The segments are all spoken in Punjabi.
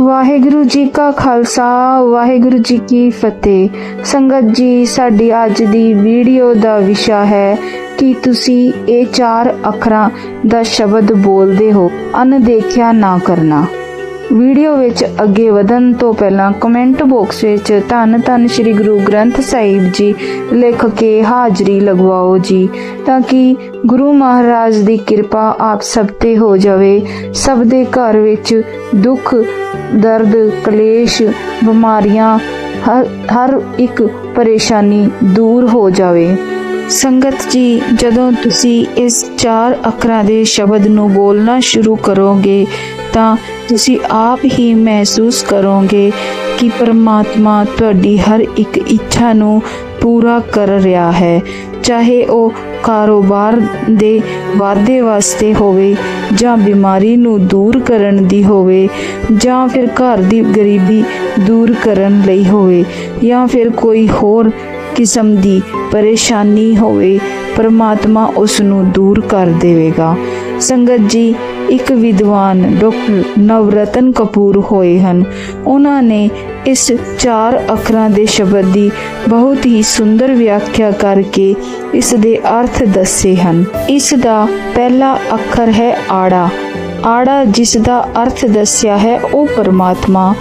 ਵਾਹਿਗੁਰੂ ਜੀ ਕਾ ਖਾਲਸਾ, ਵਾਹਿਗੁਰੂ ਜੀ ਕੀ ਫਤਿਹ। ਸੰਗਤ ਜੀ, ਸਾਡੀ ਅੱਜ ਦੀ ਵੀਡੀਓ ਦਾ ਵਿਸ਼ਾ ਹੈ ਕਿ ਤੁਸੀਂ ਇਹ ਚਾਰ ਅੱਖਰਾਂ ਦਾ ਸ਼ਬਦ ਬੋਲਦੇ ਹੋ ਅਨਦੇਖਿਆ ਨਾ ਕਰਨਾ। ਵੀਡੀਓ ਵਿੱਚ ਅੱਗੇ ਵਧਣ ਤੋਂ ਪਹਿਲਾਂ ਕਮੈਂਟ ਬਾਕਸ ਵਿੱਚ ਧੰਨ ਧੰਨ ਸ੍ਰੀ ਗੁਰੂ ਗ੍ਰੰਥ ਸਾਹਿਬ ਜੀ ਲਿਖ ਕੇ ਹਾਜ਼ਰੀ ਲਗਵਾਓ ਜੀ, ਤਾਂ ਕਿ ਗੁਰੂ ਮਹਾਰਾਜ ਦੀ ਕਿਰਪਾ ਆਪ ਸਭ ਤੇ ਹੋ ਜਾਵੇ, ਸਭ ਦੇ ਘਰ ਵਿੱਚ ਦੁੱਖ, ਦਰਦ, ਕਲੇਸ਼, ਬਿਮਾਰੀਆਂ, ਹਰ ਹਰ ਇੱਕ ਪਰੇਸ਼ਾਨੀ ਦੂਰ ਹੋ ਜਾਵੇ। ਸੰਗਤ ਜੀ, ਜਦੋਂ ਤੁਸੀਂ ਇਸ ਚਾਰ ਅੱਖਰਾਂ ਦੇ ਸ਼ਬਦ ਨੂੰ ਬੋਲਣਾ ਸ਼ੁਰੂ ਕਰੋਗੇ ਤਾਂ ਤੁਸੀਂ ਆਪ ਹੀ ਮਹਿਸੂਸ ਕਰੋਗੇ ਕਿ ਪਰਮਾਤਮਾ ਤੁਹਾਡੀ ਹਰ ਇੱਕ ਇੱਛਾ ਨੂੰ ਪੂਰਾ ਕਰ ਰਿਹਾ ਹੈ। ਚਾਹੇ ਉਹ ਕਾਰੋਬਾਰ ਦੇ ਵਾਧੇ ਵਾਸਤੇ ਹੋਵੇ ਜਾਂ ਬਿਮਾਰੀ ਨੂੰ ਦੂਰ ਕਰਨ ਦੀ ਹੋਵੇ ਜਾਂ ਫਿਰ ਘਰ ਦੀ ਗਰੀਬੀ ਦੂਰ ਕਰਨ ਲਈ ਹੋਵੇ ਜਾਂ ਫਿਰ ਕੋਈ ਹੋਰ ਕਿਸਮ ਦੀ ਪਰੇਸ਼ਾਨੀ ਹੋਵੇ ਪਰਮਾਤਮਾ ਉਸ ਨੂੰ ਦੂਰ ਕਰ ਦੇਵੇਗਾ। ਸੰਗਤ ਜੀ, ਇੱਕ ਵਿਦਵਾਨ ਡਾਕਟਰ ਨਵਰਤਨ ਕਪੂਰ ਹੋਏ ਹਨ। ਉਹਨਾਂ ਨੇ ਇਸ ਚਾਰ ਅੱਖਰਾਂ ਦੇ ਸ਼ਬਦ ਦੀ ਬਹੁਤ ਹੀ ਸੁੰਦਰ ਵਿਆਖਿਆ ਕਰਕੇ ਇਸ ਦੇ ਅਰਥ ਦੱਸੇ ਹਨ। ਇਸ ਦਾ ਪਹਿਲਾ ਅੱਖਰ ਹੈ ਆੜਾ। ਆੜਾ ਜਿਸ ਦਾ ਅਰਥ ਦੱਸਿਆ ਹੈ, ਉਹ ਪਰਮਾਤਮਾ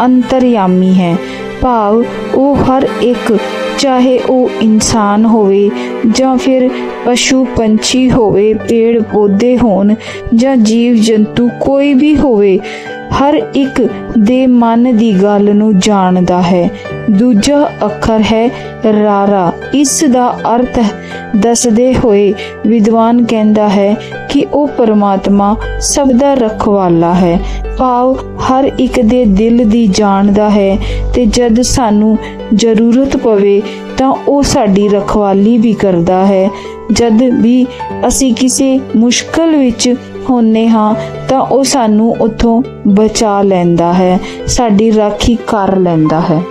ਅੰਤਰਯਾਮੀ ਹੈ। ਭਾਵ ਉਹ ਹਰ ਇੱਕ, ਚਾਹੇ ਉਹ ਇਨਸਾਨ ਹੋਵੇ ਜਾਂ ਫਿਰ ਪਸ਼ੂ, ਪੰਛੀ ਹੋਵੇ, ਪੇੜ, ਪੌਦੇ ਹੋਣ ਜਾਂ ਜੀਵ, ਜੰਤੂ ਕੋਈ ਵੀ ਹੋਵੇ, ਹਰ ਇੱਕ ਦੇ ਮਨ ਦੀ ਗੱਲ ਨੂੰ ਜਾਣਦਾ ਹੈ। ਦੂਜਾ ਅੱਖਰ ਹੈ ਰਾਰਾ। ਇਸ ਦਾ ਅਰਥ ਦੱਸਦੇ ਹੋਏ ਵਿਦਵਾਨ ਕਹਿੰਦਾ ਹੈ ਕਿ ਉਹ ਪਰਮਾਤਮਾ ਸਭ ਦਾ ਰਖਵਾਲਾ ਹੈ। ਭਾਵ ਹਰ ਇੱਕ ਦੇ ਦਿਲ ਦੀ ਜਾਣਦਾ ਹੈ ਤੇ ਜਦ ਸਾਨੂੰ ਜ਼ਰੂਰਤ ਪਵੇ ਤਾਂ ਉਹ ਸਾਡੀ ਰਖਵਾਲੀ ਵੀ ਕਰਦਾ ਹੈ। ਜਦ ਵੀ ਅਸੀਂ ਕਿਸੇ ਮੁਸ਼ਕਲ ਵਿੱਚ ਹੁੰਨੇ ਹਾਂ ਤਾਂ ਉਹ ਸਾਨੂੰ ਉੱਥੋਂ ਬਚਾ ਲੈਂਦਾ ਹੈ, ਸਾਡੀ ਰਾਖੀ ਕਰ ਲੈਂਦਾ ਹੈ।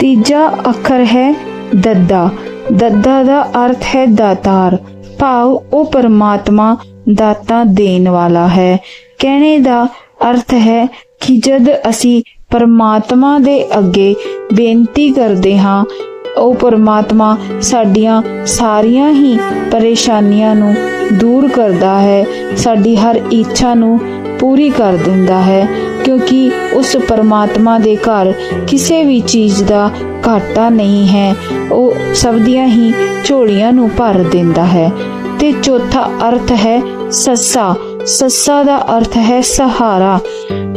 ਤੀਜਾ ਅੱਖਰ ਹੈ ਦੱਦਾ। ਦੱਦਾ ਦਾ ਅਰਥ ਹੈ ਦਾਤਾਰ। ਭਾਵ ਉਹ ਪਰਮਾਤਮਾ ਦਾਤਾ ਦੇਣ ਵਾਲਾ ਹੈ। ਕਹਿਣੇ ਦਾ ਅਰਥ ਹੈ ਕਿ ਜਦ ਅਸੀਂ ਪਰਮਾਤਮਾ ਦੇ ਅੱਗੇ ਬੇਨਤੀ ਕਰਦੇ ਹਾਂ, ਉਹ ਪਰਮਾਤਮਾ ਸਾਡੀਆਂ ਸਾਰੀਆਂ ਹੀ ਪਰੇਸ਼ਾਨੀਆਂ ਨੂੰ ਦੂਰ ਕਰਦਾ ਹੈ। ਸਾਡੀ ਹਰ ਇੱਛਾ ਨੂੰ ਪੂਰੀ ਕਰ ਦਿੰਦਾ ਹੈ। ਕਿਉਂਕਿ ਉਸ ਪਰਮਾਤਮਾ ਦੇ ਘਰ ਕਿਸੇ ਵੀ ਚੀਜ਼ ਦਾ ਘਾਟਾ ਨਹੀਂ ਹੈ। ਉਹ ਸਭ ਦੀਆਂ ਹੀ ਝੋਲੀਆਂ ਨੂੰ ਭਰ ਦਿੰਦਾ ਹੈ। ਤੇ ਚੌਥਾ ਅਰਥ ਹੈ ਸੱਸਾ। ਸੱਸਾ ਦਾ ਅਰਥ ਹੈ ਸਹਾਰਾ।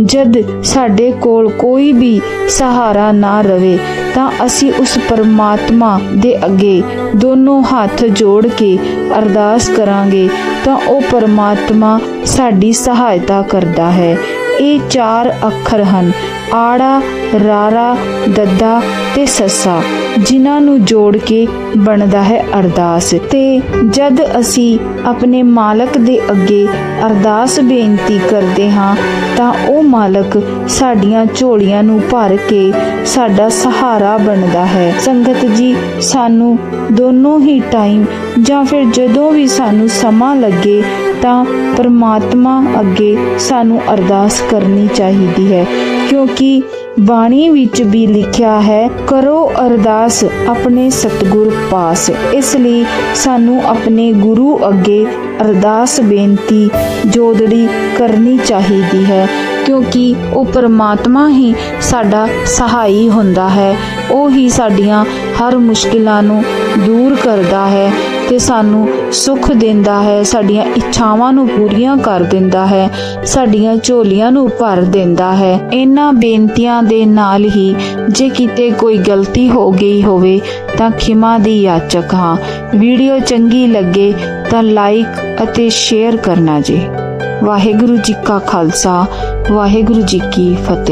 ਜਦ ਸਾਡੇ ਕੋਲ ਕੋਈ ਵੀ ਸਹਾਰਾ ਨਾ ਰਵੇ, ਤਾਂ ਅਸੀਂ ਉਸ ਪਰਮਾਤਮਾ ਦੇ ਅੱਗੇ ਦੋਨੋਂ ਹੱਥ ਜੋੜ ਕੇ ਅਰਦਾਸ ਕਰਾਂਗੇ, ਤਾਂ ਉਹ ਪਰਮਾਤਮਾ ਸਾਡੀ ਸਹਾਇਤਾ ਕਰਦਾ ਹੈ। ਇਹ ਚਾਰ ਅੱਖਰ ਹਨ। ਆੜਾ, ਰਾਰਾ, ਦੱਦਾ ਤੇ ਸੱਸਾ, ਜਿਨ੍ਹਾਂ ਨੂੰ ਜੋੜ ਕੇ ਬਣਦਾ ਹੈ ਅਰਦਾਸ। ਤੇ ਜਦ ਅਸੀਂ ਆਪਣੇ ਮਾਲਕ ਦੇ ਅੱਗੇ ਅਰਦਾਸ ਬੇਨਤੀ ਕਰਦੇ ਹਾਂ, ਤਾਂ ਉਹ ਮਾਲਕ ਸਾਡੀਆਂ ਝੋਲੀਆਂ ਨੂੰ ਭਰ ਕੇ ਸਾਡਾ ਸਹਾਰਾ ਬਣਦਾ ਹੈ। ਸੰਗਤ ਜੀ, ਸਾਨੂੰ ਦੋਨੋਂ ਹੀ ਟਾਈਮ ਜਾਂ ਫਿਰ ਜਦੋਂ ਵੀ ਸਾਨੂੰ ਸਮਾਂ ਲੱਗੇ ਤਾਂ ਪਰਮਾਤਮਾ ਅੱਗੇ ਸਾਨੂੰ ਅਰਦਾਸ ਕਰਨੀ ਚਾਹੀਦੀ ਹੈ। ਕਿਉਂਕਿ ਬਾਣੀ ਵਿੱਚ ਵੀ ਲਿਖਿਆ ਹੈ, ਕਰੋ ਅਰਦਾਸ ਆਪਣੇ ਸਤਿਗੁਰ ਪਾਸ। ਇਸ ਲਈ ਸਾਨੂੰ ਆਪਣੇ ਗੁਰੂ ਅੱਗੇ ਅਰਦਾਸ ਬੇਨਤੀ ਜੋਦੜੀ ਕਰਨੀ ਚਾਹੀਦੀ ਹੈ, ਕਿਉਂਕਿ ਉਹ ਪਰਮਾਤਮਾ ਹੀ ਸਾਡਾ ਸਹਾਈ ਹੁੰਦਾ ਹੈ। ਉਹ ਹੀ ਸਾਡੀਆਂ ਹਰ ਮੁਸ਼ਕਿਲਾਂ ਨੂੰ ਦੂਰ ਕਰਦਾ ਹੈ। ਤੇ ਸਾਨੂੰ ਸੁੱਖ ਦਿੰਦਾ ਹੈ, ਸਾਡੀਆਂ ਇੱਛਾਵਾਂ ਨੂੰ ਪੂਰੀਆਂ ਕਰ ਦਿੰਦਾ ਹੈ, ਸਾਡੀਆਂ ਝੋਲੀਆਂ ਨੂੰ ਭਰ ਦਿੰਦਾ ਹੈ। ਇਹਨਾਂ ਬੇਨਤੀਆਂ ਦੇ ਨਾਲ ਹੀ ਜੇ ਕਿਤੇ ਕੋਈ ਗਲਤੀ ਹੋ ਗਈ ਹੋਵੇ ਤਾਂ ਖਿਮਾ ਦੀ ਯਾਚਕ ਹਾਂ। ਵੀਡੀਓ ਚੰਗੀ ਲੱਗੇ ਤਾਂ ਲਾਈਕ ਅਤੇ ਸ਼ੇਅਰ ਕਰਨਾ ਜੀ। ਵਾਹਿਗੁਰੂ ਜੀ ਕਾ ਖਾਲਸਾ, ਵਾਹਿਗੁਰੂ ਜੀ ਕੀ ਫਤਿਹ।